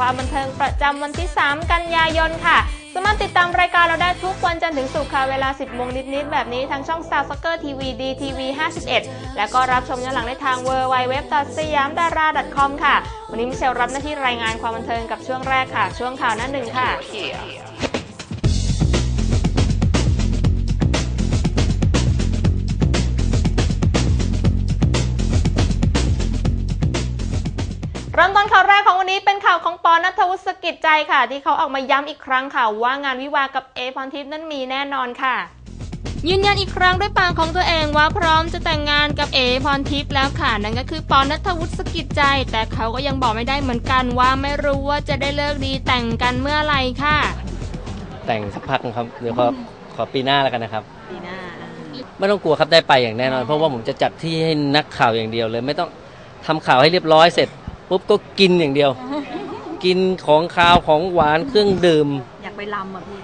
ความบันเทิงประจำวันที่ 3 กันยายนค่ะ สามารถติดตามรายการเราได้ทุกวันจันทร์ถึงศุกร์ค่ะ เวลา 10โมงนิด ๆ แบบนี้ทางช่อง Star Soccer TV DTV 51 และก็รับชมย้อนหลังได้ทาง w w w s y a m d a r a com ค่ะ วันนี้มิเชลรับหน้าที่รายงานความบันเทิงกับช่วงแรกค่ะ ช่วงข่าวหน้าหนึ่งค่ะ ริ่มต้นข่าวแรกของวันนี้เป็นข่าวของปอนัทวุฒิสกิจใจค่ะ ที่เขาออกมาย้ำอีกครั้งค่ะ ว่างานวิวากับเอพรทิพย์นั้นมีแน่นอนค่ะ ยืนยันอีกครั้งด้วยปากของตัวเองว่าพร้อมจะแต่งงานกับเอพรทิพย์แล้วค่ะนั่นก็คือปอนัทวุฒิสกิจใจ แต่เขาก็ยังบอกไม่ได้เหมือนกันว่าไม่รู้ว่าจะได้เลิกดีแต่งกันเมื่อไหร่ค่ะ แต่งสักพักครับเดี๋ยวขอขอปีหน้าแล้วกันนะครับ ปีหน้าไม่ต้องกลัวครับได้ไปอย่างแน่นอน เพราะว่าผมจะจัดที่ให้นักข่าวอย่างเดียวเลย ไม่ต้องทำข่าวให้เรียบร้อยเสร็จ ปุ๊บก็กินอย่างเดียว กินของคาวของหวานเครื่องดื่ม อยากไปลำอะพี่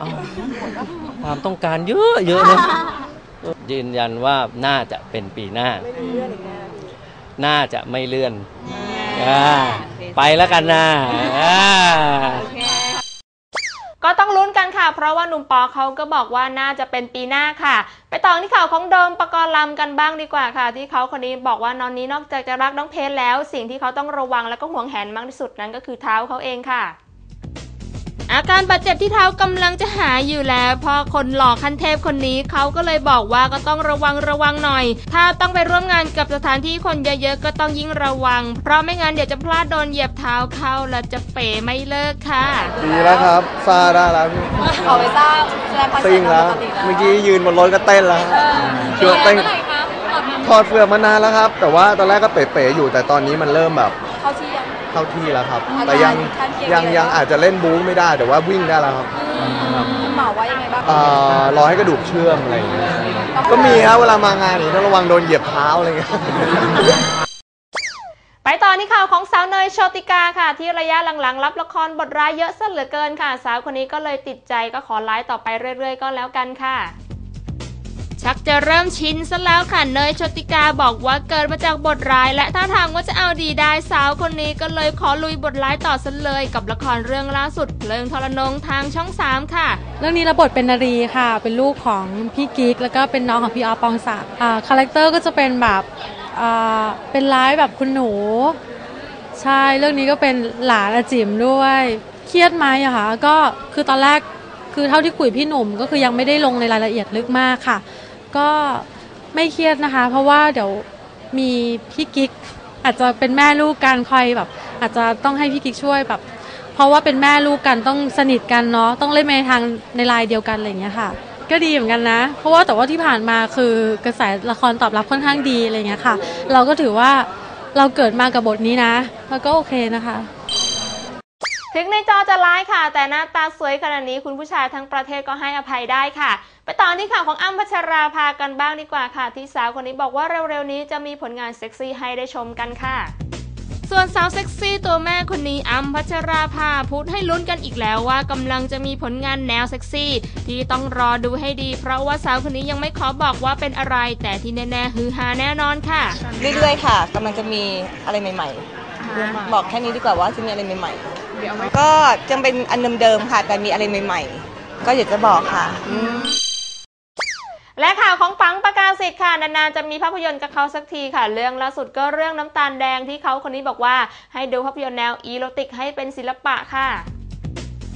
อ้าวความต้องการเยอะเยอะนะยืนยันว่าน่าจะเป็นปีหน้า น่าจะไม่เลื่อนอ่าไปแล้วกันนะอ่า ก็ต้องลุ้นกันค่ะ เพราะว่าหนุ่มปอเขาก็บอกว่าน่าจะเป็นปีหน้าค่ะ ไปต่อที่ข่าวของโดมปกรณ์ลำกันบ้างดีกว่าค่ะ ที่เขาคนนี้บอกว่านอนนี้นอกจากจะรักน้องเพชรแล้ว สิ่งที่เขาต้องระวังและก็ห่วงแหนมากที่สุดนั้นก็คือเท้าเขาเองค่ะ อาการบาดเจ็บที่เท้ากำลังจะหายอยู่แล้วพอคนหล่อขั้นเทพคนนี้เขาก็เลยบอกว่าก็ต้องระวังระวังหน่อย ถ้าต้องไปร่วมงานกับสถานที่คนเยอะๆก็ต้องยิ่งระวัง เพราะไม่งั้นเดี๋ยวจะพลาดโดนเหยียบเท้าเข้าและจะเป๋ไม่เลิกค่ะดีแล้วครับซาได้แล้วพี่ขอไปทราบแสดงความซิ่งแล้วเมื่อกี้ยืนบนรถก็เต้นแล้วเกือบเต้นถอดเฟือกมานานแล้วครับ แต่ว่าตอนแรกก็เป๋ๆอยู่แต่ตอนนี้มันเริ่มแบบ เขาชี้ยังเข้าที่แล้วครับอาการแต่ยังข้างเคียงยังมีอะไรยังบ้างอาจจะเล่นบู๊ไม่ได้แต่ว่าวิ่งได้แล้วครับคุณหมอว่ายังไงบ้างเอ่อรอให้กระดูกเชื่อมอะไรอย่างเงี้ยก็มีครับเวลามางานอย่างนี้ต้องระวังโดนเหยียบเท้าอะไรเงี้ยไปต่อที่ข่าวของสาวเนยโชติกาค่ะ ที่ระยะหลังๆ รับละครบทร้ายเยอะซะเหลือเกินค่ะ สาวคนนี้ก็เลยติดใจก็ขอไลฟ์ต่อไปเรื่อยๆ ก็แล้วกันค่ะ ชักจะเริ่มชินซะแล้วค่ะเนยโชติกาบอกว่าเกิดมาจากบทร้าย และถ้าทางว่าจะเอาดีได้สาวคนนี้ก็เลยขอลุยบทร้ายต่อซะเลยกับละครเรื่องล่าสุดเพลิงทรนงทางช่อง 3 ค่ะ เรื่องนี้รับบทเป็นนารีค่ะ เป็นลูกของพี่กิ๊กแล้วก็เป็นน้องของพี่ออปองศักดิ์คาแรคเตอร์ก็จะเป็นแบบเป็นร้ายแบบคุณหนู ใช่เรื่องนี้ก็เป็นหลานอาจิ๋มด้วย เครียดไหมอะคะก็คือตอนแรกคือเท่าที่คุยพี่หนุ่มก็คือยังไม่ได้ลงในรายละเอียดลึกมากค่ะ ก็ไม่เครียดนะคะ เพราะว่าเดี๋ยวมีพี่กิ๊กอาจจะเป็นแม่ลูกกันคอยแบบ อาจจะต้องให้พี่กิ๊กช่วยแบบ เพราะว่าเป็นแม่ลูกกันต้องสนิทกันเนาะต้องเล่นในทางในไลน์เดียวกันอะไรอย่างเงี้ยค่ะก็ดีเหมือนกันนะ เพราะว่าแต่ว่าที่ผ่านมาคือกระแสละครตอบรับค่อนข้างดีอะไรเงี้ยค่ะ เราก็ถือว่าเราเกิดมากับบทนี้นะ แล้วก็โอเคนะคะ ถึงในจอจะร้ายค่ะ แต่หน้าตาสวยขนาดนี้คุณผู้ชายทั้งประเทศก็ให้อภัยได้ค่ะ ไปต่อที่ข่าวของอ้ำพัชราภากันบ้างดีกว่าค่ะ ที่สาวคนนี้บอกว่าเร็วๆนี้จะมีผลงานเซ็กซี่ให้ได้ชมกันค่ะส่วนสาวเซ็กซี่ตัวแม่คนนี้อ้ำพัชราภาพูดให้ลุ้นกันอีกแล้วว่ากำลังจะมีผลงานแนวเซ็กซี่ ที่ต้องรอดูให้ดี เพราะว่าสาวคนนี้ยังไม่ขอบอกว่าเป็นอะไร แต่ที่แน่ๆฮือฮาแน่นอนค่ะ เรื่อยๆค่ะกำลังจะมีอะไรใหม่ ๆ บอกแค่นี้ดีกว่าว่าจะมีอะไรใหม่ๆ ก็จะเป็นอันเดิมๆค่ะ แต่มีอะไรใหม่ๆ ก็อยากจะบอกค่ะและข่าวของปังประกาศสิทธิ์ค่ะ นานๆ จะมีภาพยนตร์กับเขาสักทีค่ะ เรื่องล่าสุดก็เรื่องน้ำตาลแดงที่เขาคนนี้บอกว่า ให้ดูภาพยนตร์แนวอีโรติกให้เป็นศิลปะค่ะ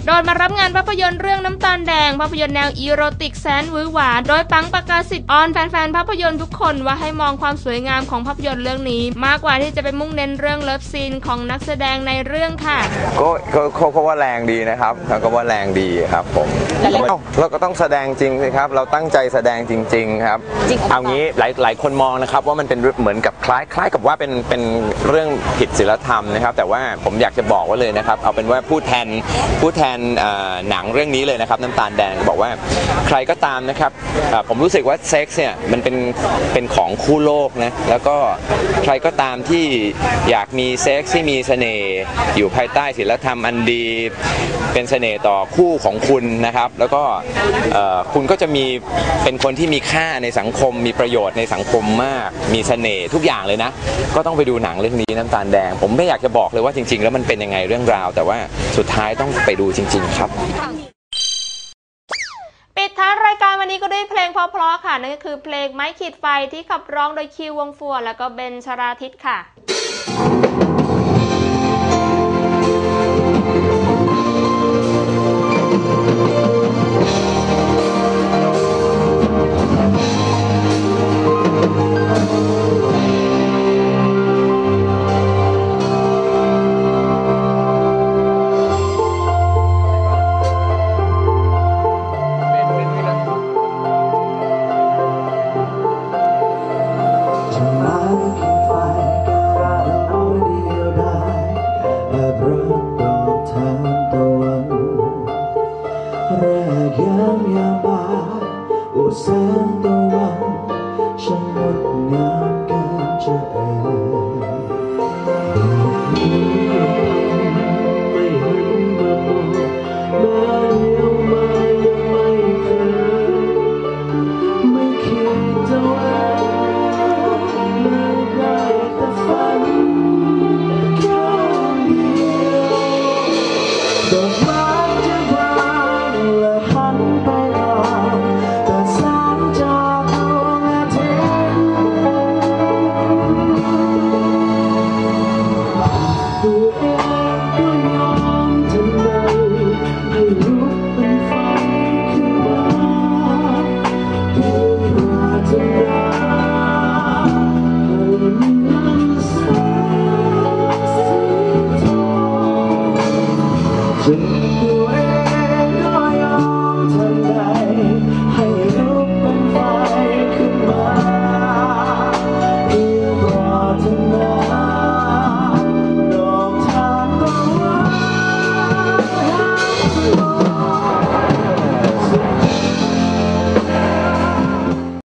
โดยมารับงานภาพยนตร์เรื่องน้ำตาลแดง ภาพยนตร์แนวอีโรติกแสนหวือหวาโดยปังประกาศสิทธิ์ออนแฟนๆภาพยนตร์ทุกคนว่าให้มองความสวยงามของภาพยนตร์เรื่องนี้ มากกว่าที่จะไปมุ่งเน้นเรื่องเลิฟซีนของนักแสดงในเรื่องค่ะก็ก็เขาเขาว่าแรงดีนะครับเขาก็ว่าแรงดีครับผมเอ้าเราก็ต้องแสดงจริงสิครับ เราตั้งใจแสดงจริง ๆ ครับจริงเอางี้หลายหลายคนมองนะครับว่ามันเป็นเหมือนกับคล้ายคล้ายกับว่าเป็นเป็นเรื่องผิดศีลธรรมนะครับ แต่ว่าผมอยากจะบอกไว้เลยนะครับ เอาเป็นว่าผู้แทนผู้แทนนหนังเรื่องนี้เลยนะครับน้ำตาลแดงบอกว่าใครก็ตามนะครับผมรู้สึกว่าเซ็กซ์เนี่ยมันเป็นเป็นของคู่โลกนะแล้วก็ใครก็ตามที่อยากมีเซ็กซ์ที่มีเสน่ห์อยู่ภายใต้ศีลธรรมอันดี เป็นเสน่ห์ต่อคู่ของคุณนะครับ แล้วก็คุณก็จะมีเป็นคนที่มีค่าในสังคม มีประโยชน์ในสังคมมาก มีเสน่ห์ทุกอย่างเลยนะ ก็ต้องไปดูหนังเรื่องนี้น้ำตาลแดง ผมไม่อยากจะบอกเลยว่าจริง ๆ แล้วมันเป็นยังไงเรื่องราว แต่ว่าสุดท้ายต้องไปดูจริง ๆ ครับปิดท้ายรายการวันนี้ก็ด้วยเพลงเพราะๆค่ะ นั่นก็คือเพลงไม้ขีดไฟที่ขับร้องโดยคิววงฟัว แล้วก็เบนชราทิตค่ะ